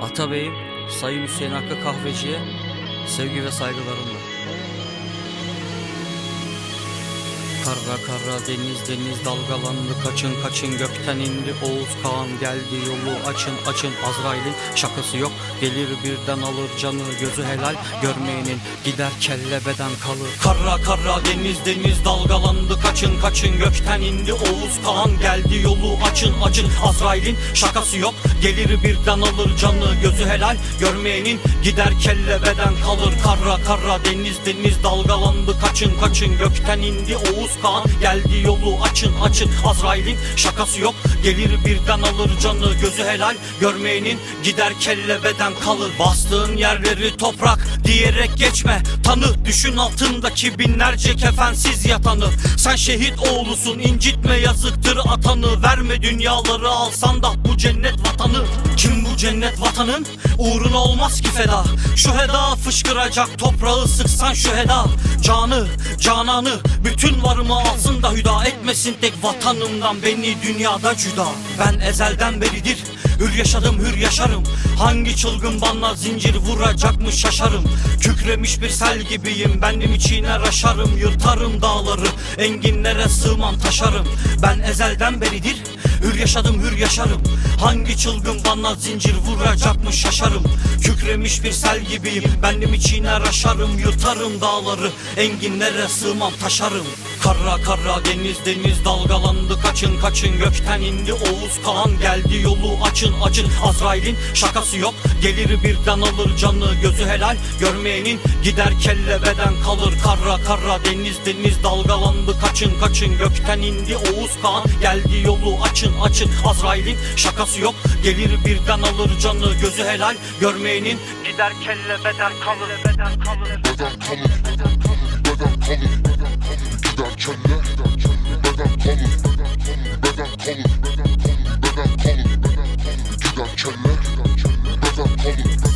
Atabey'im Sayın Hüseyin Hakkı Kahveci'ye sevgi ve saygılarımla. Karra karra deniz deniz dalgalandı kaçın kaçın gökten indi. Oğuz Kağan geldi yolu açın açın. Azrail'in şakası yok gelir birden alır canı gözü helal. Görmeyenin gider kelle beden kalır. Karra karra deniz deniz dalgalandı kaçın kaçın gökten indi. Oğuz Kağan geldi yolu açın açın. Azrail'in şakası yok gelir birden alır canı gözü helal. Görmeyenin gider kelle beden kalır. Karra karra deniz deniz dalgalandı kaçın kaçın gökten indi. Oğuz Kağan geldi yolu açın açın Azrail'in şakası yok. Gelir birden alır canı gözü helal. Görmeyenin gider kelle beden kalır. Bastığın yerleri toprak diyerek geçme. Tanı düşün altındaki binlerce kefensiz yatanı. Sen şehit oğlusun incitme yazıktır atanı. Verme dünyaları alsan da bu cennet vatanı. Kim bu cennet vatanın? Uğruna olmaz ki feda. Şu heda fışkıracak toprağı sıksan şu heda canı cananı bütün varımı alsın da hüda etmesin tek vatanımdan beni dünyada cüda. Ben ezelden beridir Hür yaşadım hür yaşarım. Hangi çılgın bana zincir vuracakmış şaşarım. Kükremiş bir sel gibiyim Bendim içine aşarım Yırtarım dağları Enginlere sığmam taşarım. Ben ezelden beridir Hür yaşadım hür yaşarım. Hangi çılgın bana zincir vuracakmış şaşarım. Kükremiş bir sel gibiyim. Bendim içine aşarım Yırtarım dağları. Enginlere sığmam taşarım. Karra karra deniz deniz dalgalandı. Kaçın kaçın. Gökten indi Oğuz Kağan geldi. Yolu açın açın. Azrail'in şakası yok. Gelir birden alır canı. Gözü helal. Görmeyenin gider kelle beden kalır. Karra karra deniz deniz dalgalandı. Kaçın kaçın. Gökten indi Oğuz Kağan geldi. Yolu açın açın Azrail'in şakası yok Gelir birden alır canı gözü helal Görmeyenin gider kelle beden kalır Beden kalır Beden kalır Beden kalır Gider kelle Beden kalır Beden kalır Beden kalır Gider kelle Beden kalır